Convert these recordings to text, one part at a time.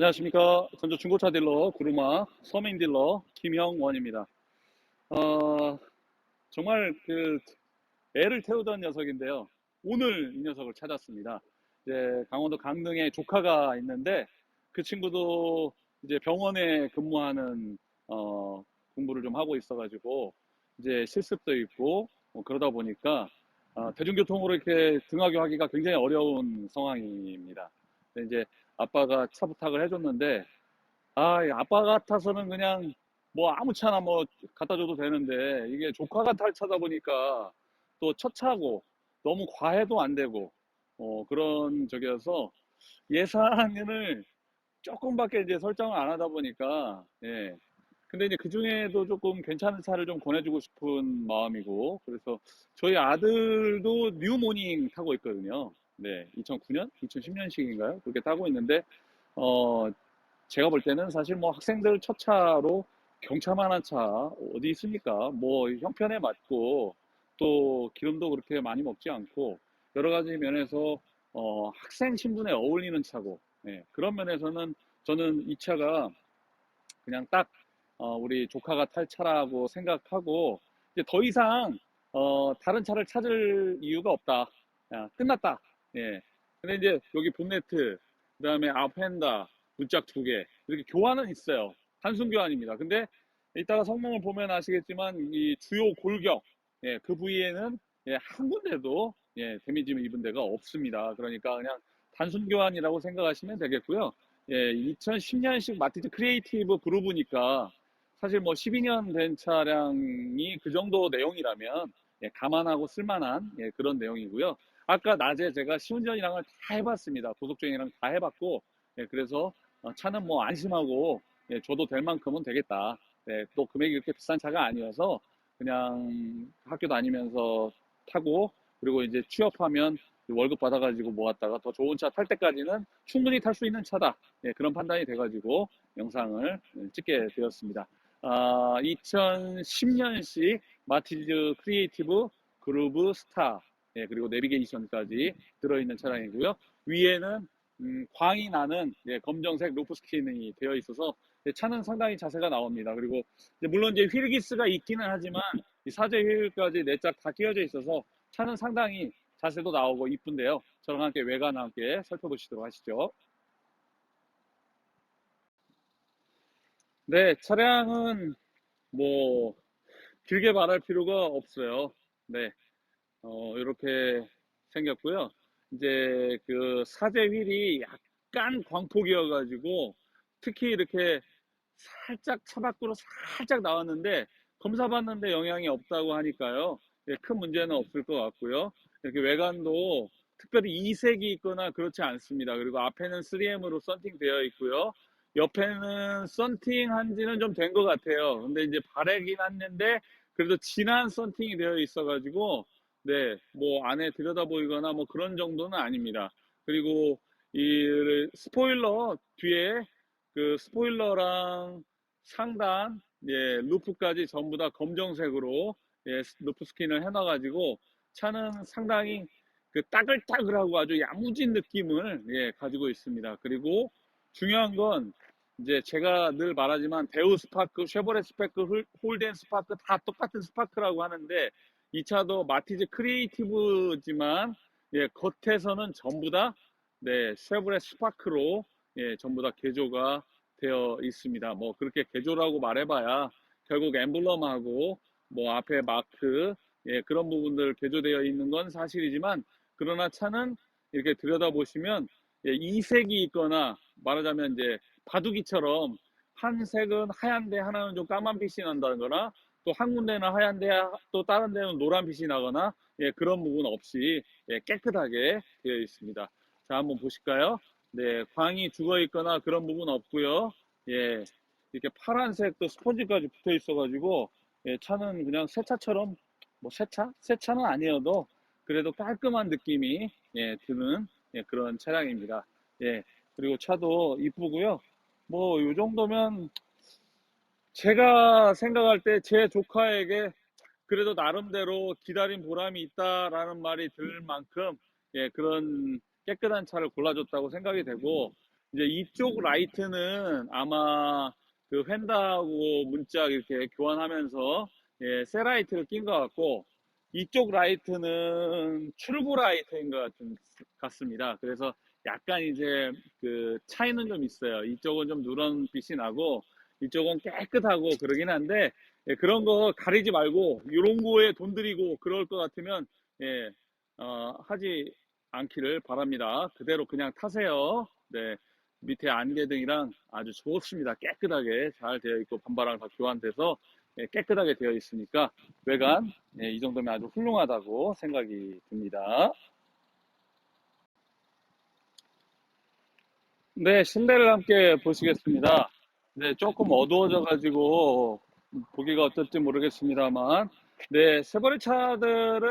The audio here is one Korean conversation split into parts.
안녕하십니까. 전주 중고차 딜러 구루마 서민 딜러 김형원입니다. 어, 정말 그 애를 태우던 녀석인데요. 오늘 이 녀석을 찾았습니다. 이제 강원도 강릉에 조카가 있는데 그 친구도 이제 병원에 근무하는 어, 공부를 좀 하고 있어가지고 이제 실습도 있고 뭐 그러다 보니까 어, 대중교통으로 이렇게 등하교 하기가 굉장히 어려운 상황입니다. 이제 아빠가 차 부탁을 해줬는데, 아, 이 아빠 같아서는 그냥 뭐 아무 차나 뭐 갖다 줘도 되는데, 이게 조카가 탈 차다 보니까 또 첫 차고 너무 과해도 안 되고, 어, 그런 적이어서 예산을 조금밖에 이제 설정을 안 하다 보니까, 예. 근데 이제 그 중에도 조금 괜찮은 차를 좀 권해주고 싶은 마음이고, 그래서 저희 아들도 뉴모닝 타고 있거든요. 네, 2009년, 2010년식인가요? 그렇게 타고 있는데, 어, 제가 볼 때는 사실 뭐 학생들 첫 차로 경차만 한 차 어디 있습니까? 뭐 형편에 맞고 또 기름도 그렇게 많이 먹지 않고 여러 가지 면에서 어, 학생 신분에 어울리는 차고 예, 그런 면에서는 저는 이 차가 그냥 딱 어, 우리 조카가 탈 차라고 생각하고 이제 더 이상 어, 다른 차를 찾을 이유가 없다. 야, 끝났다. 예. 근데 이제 여기 본네트, 그 다음에 앞 휀다, 문짝 두 개, 이렇게 교환은 있어요. 단순 교환입니다. 근데 이따가 성능을 보면 아시겠지만 이 주요 골격, 예, 그 부위에는 예, 한 군데도 예, 데미지 입은 데가 없습니다. 그러니까 그냥 단순 교환이라고 생각하시면 되겠고요. 예, 2010년식 마티즈 크리에이티브 그루브니까 사실 뭐 12년 된 차량이 그 정도 내용이라면 예, 감안하고 쓸만한 예, 그런 내용이고요. 아까 낮에 제가 시운전이랑을 다 해봤습니다. 고속주행이랑 다 해봤고, 예, 그래서 어, 차는 뭐 안심하고 예, 줘도 될 만큼은 되겠다. 예, 또 금액이 그렇게 비싼 차가 아니어서 그냥 학교 다니면서 타고 그리고 이제 취업하면 월급 받아가지고 모았다가 더 좋은 차 탈 때까지는 충분히 탈 수 있는 차다. 예, 그런 판단이 돼가지고 영상을 찍게 되었습니다. 아, 2010년식 마티즈 크리에이티브 그루브 스타 예, 그리고 내비게이션까지 들어있는 차량이고요. 위에는 음, 광이 나는 예, 검정색 루프 스킨이 되어 있어서 예, 차는 상당히 자세가 나옵니다. 그리고 이제 물론 이제 휠기스가 있기는 하지만 이 사제 휠까지 네짝다 끼워져 있어서 차는 상당히 자세도 나오고 이쁜데요. 저랑 함께 외관을 함께 살펴보시도록 하시죠. 네, 차량은 뭐 길게 말할 필요가 없어요. 네, 어, 이렇게 생겼고요. 이제 그 사제 휠이 약간 광폭이어가지고 특히 이렇게 살짝 차 밖으로 살짝 나왔는데 검사 받는데 영향이 없다고 하니까요. 예, 큰 문제는 없을 것 같고요. 이렇게 외관도 특별히 이색이 있거나 그렇지 않습니다. 그리고 앞에는 3M으로 썬팅 되어 있고요. 옆에는 썬팅 한 지는 좀 된 것 같아요. 근데 이제 바래긴 했는데 그래도 진한 썬팅이 되어 있어가지고 네, 뭐 안에 들여다 보이거나 뭐 그런 정도는 아닙니다. 그리고 이 스포일러 뒤에 그 스포일러랑 상단, 예, 루프까지 전부 다 검정색으로 예, 루프 스킨을 해놔가지고 차는 상당히 그 따글따글하고 아주 야무진 느낌을 예, 가지고 있습니다. 그리고 중요한 건 이제 제가 늘 말하지만 대우 스파크, 쉐보레 스파크, 홀덴 스파크 다 똑같은 스파크라고 하는데 이 차도 마티즈 크리에이티브지만 예, 겉에서는 전부 다 네, 쉐보레 스파크로 예, 전부 다 개조가 되어 있습니다. 뭐 그렇게 개조라고 말해봐야 결국 엠블럼하고 뭐 앞에 마크 예, 그런 부분들 개조되어 있는 건 사실이지만 그러나 차는 이렇게 들여다보시면 예, 이색이 있거나 말하자면 이제 바둑이처럼 한 색은 하얀데 하나는 좀 까만 빛이 난다거나 또 한 군데는 하얀데 또 다른 데는 노란 빛이 나거나 예, 그런 부분 없이 예, 깨끗하게 되어 있습니다. 자 한번 보실까요? 네, 광이 죽어 있거나 그런 부분 없고요. 예, 이렇게 파란색 또 스펀지까지 붙어 있어가지고 예, 차는 그냥 새 차처럼 뭐 새 차? 새 차는 아니어도 그래도 깔끔한 느낌이 예, 드는 예, 그런 차량입니다. 예, 그리고 차도 이쁘고요. 뭐 이 정도면 제가 생각할 때 제 조카에게 그래도 나름대로 기다린 보람이 있다라는 말이 들 만큼 예, 그런 깨끗한 차를 골라줬다고 생각이 되고 이제 이쪽 라이트는 아마 그 휀다하고 문짝 이렇게 교환하면서 예, 새 라이트를 낀 것 같고 이쪽 라이트는 출구 라이트인 것 같습니다. 그래서 약간 이제 그 차이는 좀 있어요. 이쪽은 좀 누런 빛이 나고 이쪽은 깨끗하고 그러긴 한데 예, 그런 거 가리지 말고 이런 거에 돈 들이고 그럴 것 같으면 예, 어, 하지 않기를 바랍니다. 그대로 그냥 타세요. 네. 밑에 안개등이랑 아주 좋습니다. 깨끗하게 잘 되어 있고 반바랑 다 교환돼서 예, 깨끗하게 되어 있으니까 외관 예, 이 정도면 아주 훌륭하다고 생각이 듭니다. 네, 실내를 함께 보시겠습니다. 네, 조금 어두워져 가지고 보기가 어떨지 모르겠습니다만, 네, 세버리 차들은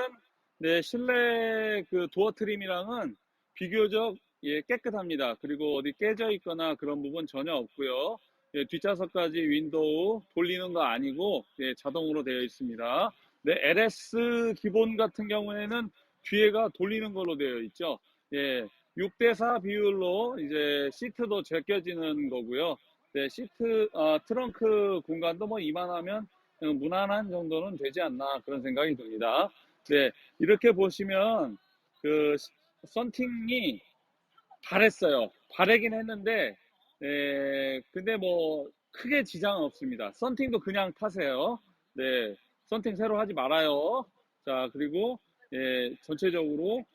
네, 실내 그 도어 트림이랑은 비교적 예, 깨끗합니다. 그리고 어디 깨져 있거나 그런 부분 전혀 없고요. 예, 뒷좌석까지 윈도우 돌리는 거 아니고 예, 자동으로 되어 있습니다. 네, LS 기본 같은 경우에는 뒤에가 돌리는 걸로 되어 있죠. 예, 6대4 비율로 이제 시트도 제껴지는 거고요. 네, 시트, 어, 트렁크 공간도 뭐 이만하면 어, 무난한 정도는 되지 않나 그런 생각이 듭니다. 네, 이렇게 보시면 그 썬팅이 바랬어요. 바래긴 했는데, 에, 근데 뭐 크게 지장은 없습니다. 썬팅도 그냥 타세요. 네, 썬팅 새로 하지 말아요. 자, 그리고 예, 전체적으로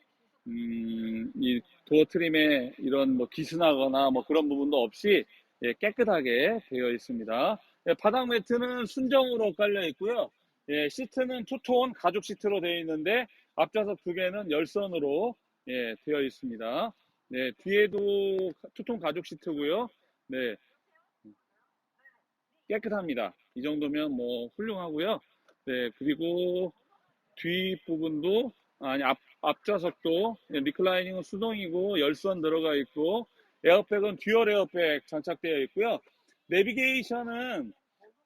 음, 이 도어 트림에 이런 뭐 기스나거나 뭐 그런 부분도 없이 예, 깨끗하게 되어 있습니다. 예, 바닥 매트는 순정으로 깔려 있고요. 예, 시트는 투톤 가죽 시트로 되어 있는데 앞좌석 두 개는 열선으로 예, 되어 있습니다. 네, 뒤에도 투톤 가죽 시트고요. 네, 깨끗합니다. 이 정도면 뭐 훌륭하고요. 네, 그리고 뒷부분도 아니 앞 앞좌석도 예, 리클라이닝은 수동이고 열선 들어가 있고 에어백은 듀얼 에어백 장착되어 있고요. 내비게이션은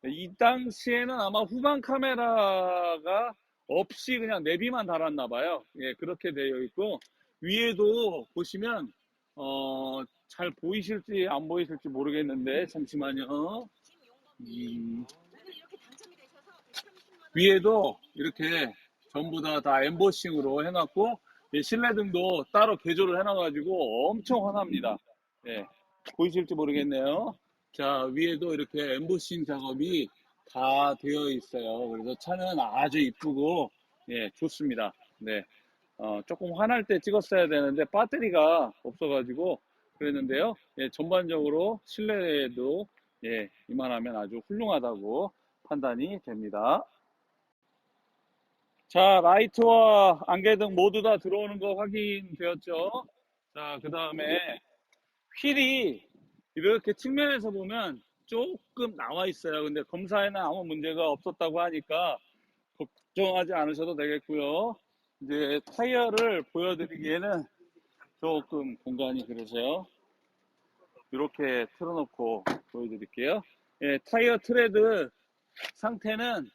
이 당시에는 아마 후방 카메라가 없이 그냥 내비만 달았나 봐요. 예, 그렇게 되어 있고 위에도 보시면 어, 잘 보이실지 안 보이실지 모르겠는데 잠시만요. 음, 위에도 이렇게 전부 다, 다 엠보싱으로 해놨고 예, 실내등도 따로 개조를 해놔가지고 엄청 환합니다. 예, 보이실지 모르겠네요. 자 위에도 이렇게 엠보싱 작업이 다 되어 있어요. 그래서 차는 아주 이쁘고 예 좋습니다. 네, 어, 조금 화날 때 찍었어야 되는데 배터리가 없어가지고 그랬는데요. 예, 전반적으로 실내에도 예, 이만하면 아주 훌륭하다고 판단이 됩니다. 자, 라이트와 안개등 모두 다 들어오는 거 확인되었죠? 자, 그 다음에 휠이 이렇게 측면에서 보면 조금 나와 있어요. 근데 검사에는 아무 문제가 없었다고 하니까 걱정하지 않으셔도 되겠고요. 이제 타이어를 보여드리기에는 조금 공간이 그러세요. 이렇게 틀어놓고 보여드릴게요. 예, 타이어 트레드 상태는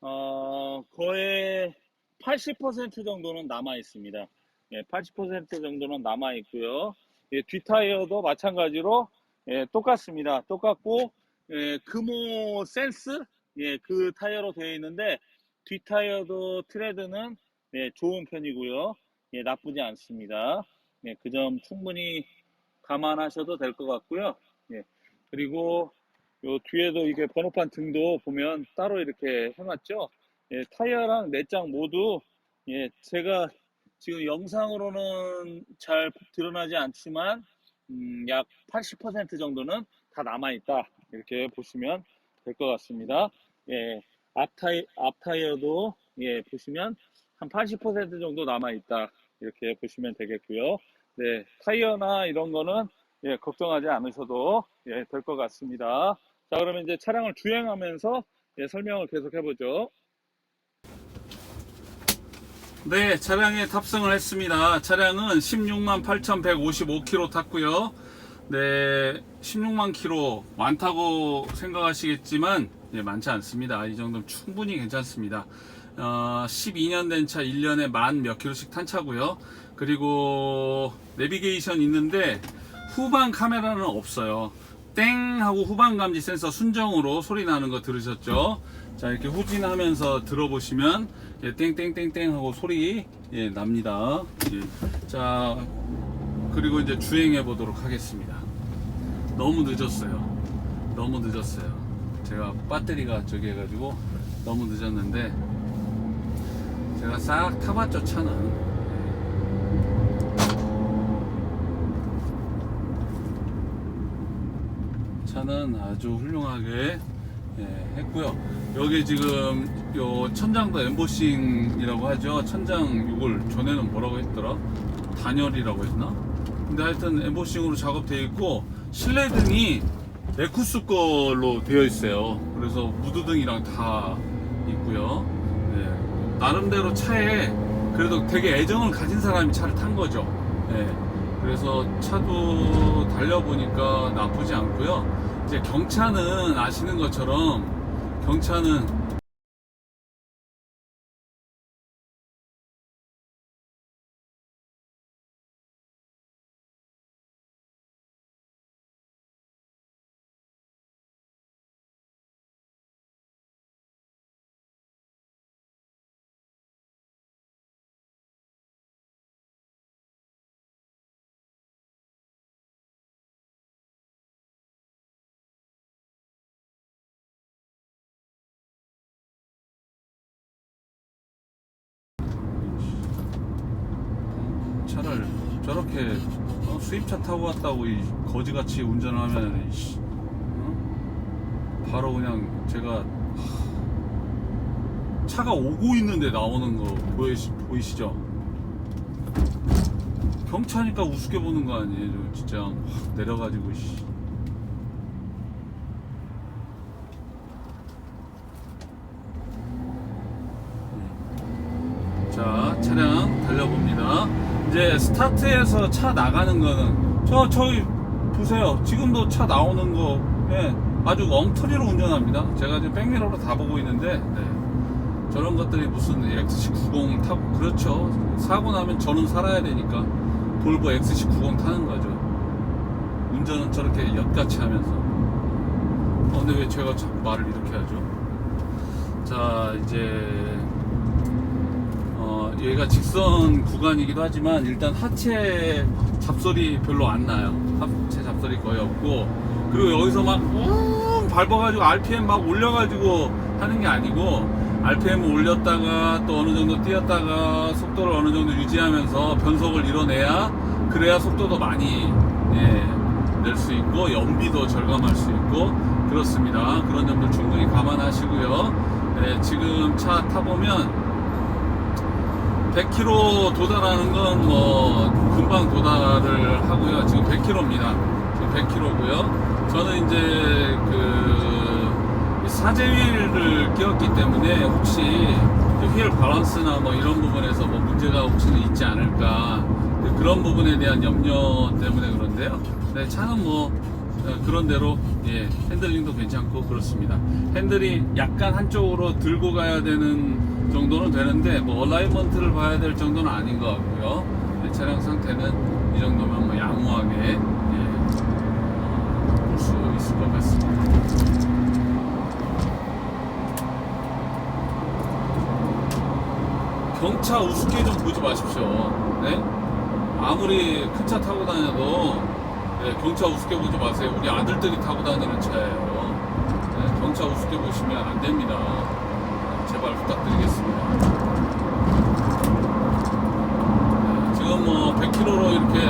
어, 거의 80% 정도는 남아 있습니다. 예, 80% 정도는 남아 있고요. 예, 뒷타이어도 마찬가지로 예, 똑같습니다. 똑같고 예, 금호 센스 예, 그 타이어로 되어 있는데 뒷타이어도 트레드는 예, 좋은 편이고요. 예, 나쁘지 않습니다. 예, 그 점 충분히 감안하셔도 될 것 같고요. 예, 그리고 요 뒤에도 이게 번호판 등도 보면 따로 이렇게 해놨죠. 예, 타이어랑 내장 모두 예, 제가 지금 영상으로는 잘 드러나지 않지만 음, 약 80% 정도는 다 남아 있다 이렇게 보시면 될 것 같습니다. 예, 앞 타이 앞 타이어도 예 보시면 한 80% 정도 남아 있다 이렇게 보시면 되겠고요. 네, 타이어나 이런 거는 예, 걱정하지 않으셔도 예, 될 것 같습니다. 자, 그러면 이제 차량을 주행하면서 예, 설명을 계속 해보죠. 네, 차량에 탑승을 했습니다. 차량은 16만 8,155km 탔고요. 네, 16만 km 많다고 생각하시겠지만 예, 많지 않습니다. 이 정도면 충분히 괜찮습니다. 어, 12년 된 차 1년에 만 몇 킬로씩 탄 차고요. 그리고 내비게이션 있는데 후방 카메라는 없어요. 땡 하고 후방 감지 센서 순정으로 소리 나는 거 들으셨죠? 자 이렇게 후진하면서 들어보시면 예, 땡땡땡땡 하고 소리 예, 납니다. 예. 자 그리고 이제 주행해 보도록 하겠습니다. 너무 늦었어요. 너무 늦었어요. 제가 배터리가 저기 해가지고 너무 늦었는데 제가 싹 타봤죠 차는. 차는 아주 훌륭하게 예, 했고요. 여기 지금 요 천장도 엠보싱이라고 하죠. 천장 이걸 전에는 뭐라고 했더라? 단열이라고 했나? 근데 하여튼 엠보싱으로 작업되어 있고 실내 등이 에쿠스 걸로 되어 있어요. 그래서 무드등이랑 다 있고요. 네, 나름대로 차에 그래도 되게 애정을 가진 사람이 차를 탄 거죠. 네, 그래서 차도 달려보니까 나쁘지 않고요. 이제 경차는 아시는 것처럼 경차는 저렇게 어, 수입차 타고 왔다고 이 거지같이 운전을 하면 이씨, 어? 바로 그냥 제가 하, 차가 오고 있는데 나오는 거 보이시, 보이시죠? 경차니까 우습게 보는 거 아니에요? 저 진짜 확 내려가지고 씨. 자 차량 달려봅니다 이제 스타트에서 차 나가는 거는 저 저기 보세요. 지금도 차 나오는 거 예, 아주 엉터리로 운전합니다. 제가 지금 백미러로 다 보고 있는데 네. 저런 것들이 무슨 XC90 타고 그렇죠. 사고 나면 저는 살아야 되니까 볼보 XC90 타는 거죠. 운전은 저렇게 엿같이 하면서. 어, 근데 왜 제가 자꾸 말을 이렇게 하죠? 자 이제 어, 여기가 직선 구간이기도 하지만 일단 하체 잡소리 별로 안 나요. 하체 잡소리 거의 없고 그리고 여기서 막웅 밟아가지고 RPM 막 올려가지고 하는 게 아니고 RPM 올렸다가 또 어느 정도 뛰었다가 속도를 어느 정도 유지하면서 변속을 이뤄내야 그래야 속도도 많이 예, 낼 수 있고 연비도 절감할 수 있고 그렇습니다. 그런 점들 충분히 감안하시고요. 예, 지금 차 타보면 100km 도달하는 건 뭐 금방 도달을 하고요. 지금 100km입니다. 지금 100km고요. 저는 이제 그 사제휠을 끼웠기 때문에 혹시 그휠 밸런스나 뭐 이런 부분에서 뭐 문제가 혹시는 있지 않을까 그런 부분에 대한 염려 때문에 그런데요. 네, 차는 뭐 어, 그런 대로 예, 핸들링도 괜찮고 그렇습니다. 핸들이 약간 한쪽으로 들고 가야 되는 정도는 되는데 뭐 얼라이먼트를 봐야 될 정도는 아닌 것 같고요. 네, 차량 상태는 이 정도면 뭐 양호하게 예, 볼수 있을 것 같습니다. 경차 우습게 좀 보지 마십시오. 네? 아무리 큰 차 타고 다녀도 네, 경차 우습게 보지 마세요. 우리 아들들이 타고 다니는 차예요. 네, 경차 우습게 보시면 안 됩니다. 네, 부탁드리겠습니다. 네, 지금 뭐 100km로 이렇게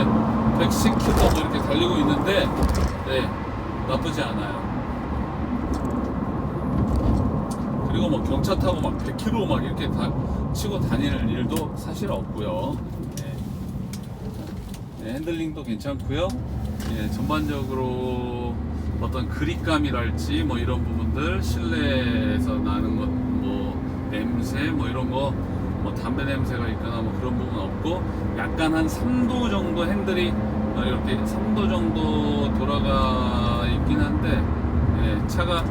110km 뭐 이렇게 달리고 있는데 네, 나쁘지 않아요. 그리고 뭐 경차 타고 막 100km 막 이렇게 다 치고 다니는 일도 사실 없고요. 네. 네, 핸들링도 괜찮고요. 예, 전반적으로 어떤 그립감이랄지 뭐 이런 부분들 실내에서 나는 것, 뭐 냄새 뭐 이런 거, 뭐 담배 냄새가 있거나 뭐 그런 부분 없고 약간 한 3도 정도 핸들이 어, 이렇게 3도 정도 돌아가 있긴 한데 예, 차가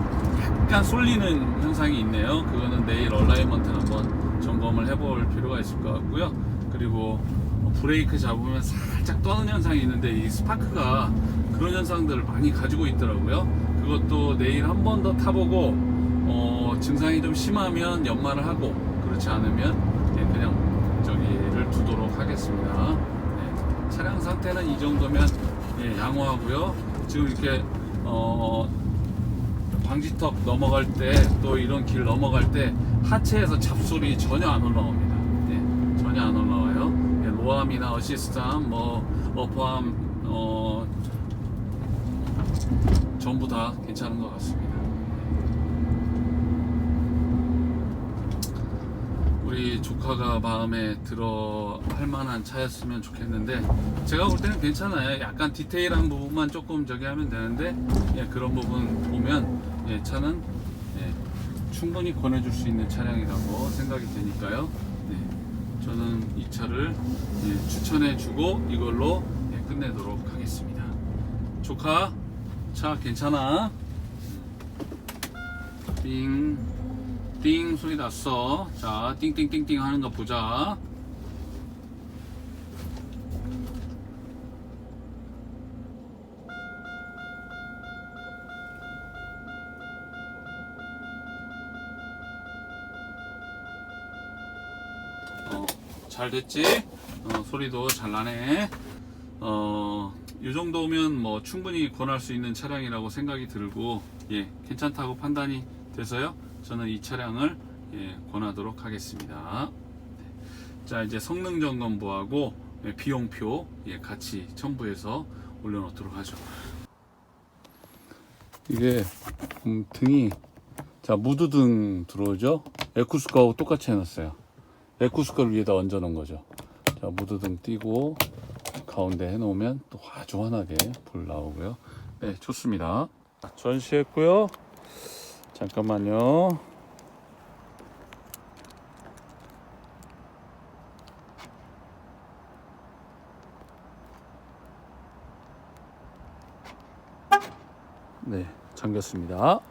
약간 쏠리는 현상이 있네요. 그거는 내일 얼라이먼트 한번 점검을 해볼 필요가 있을 것 같고요. 그리고 브레이크 잡으면 살짝 떠는 현상이 있는데 이 스파크가 그런 현상들을 많이 가지고 있더라고요. 그것도 내일 한 번 더 타보고 어, 증상이 좀 심하면 연마를 하고 그렇지 않으면 예, 그냥 저기를 두도록 하겠습니다. 네, 차량 상태는 이 정도면 예, 양호하고요. 지금 이렇게 어, 방지턱 넘어갈 때 또 이런 길 넘어갈 때 하체에서 잡소리 전혀 안 올라옵니다. 예, 전혀 안 올라와요. 예, 로암이나 어시스트암, 뭐 어퍼암, 어, 전부 다 괜찮은 것 같습니다. 우리 조카가 마음에 들어 할 만한 차였으면 좋겠는데 제가 볼 때는 괜찮아요. 약간 디테일한 부분만 조금 저기 하면 되는데 예, 그런 부분 보면 예, 차는 예, 충분히 권해줄 수 있는 차량이라고 생각이 되니까요. 네, 저는 이 차를 예, 추천해주고 이걸로 예, 끝내도록 하겠습니다. 조카, 차 괜찮아? 띵. 띵 소리 났어. 자, 띵띵띵띵 하는 거 보자. 어, 잘 됐지? 어, 소리도 잘 나네. 어, 이 정도면 뭐 충분히 권할 수 있는 차량이라고 생각이 들고, 예, 괜찮다고 판단이 돼서요. 저는 이 차량을 예, 권하도록 하겠습니다. 네. 자, 이제 성능 점검부하고 예, 비용표 예, 같이 첨부해서 올려놓도록 하죠. 이게 음, 등이 자 무드등 들어오죠? 에쿠스카하고 똑같이 해놨어요. 에쿠스카를 위에다 얹어 놓은 거죠. 자 무드등 띄고 가운데 해놓으면 또 아주 환하게 불 나오고요. 네 좋습니다. 전시했고요. 잠깐만요. 네, 잠겼습니다.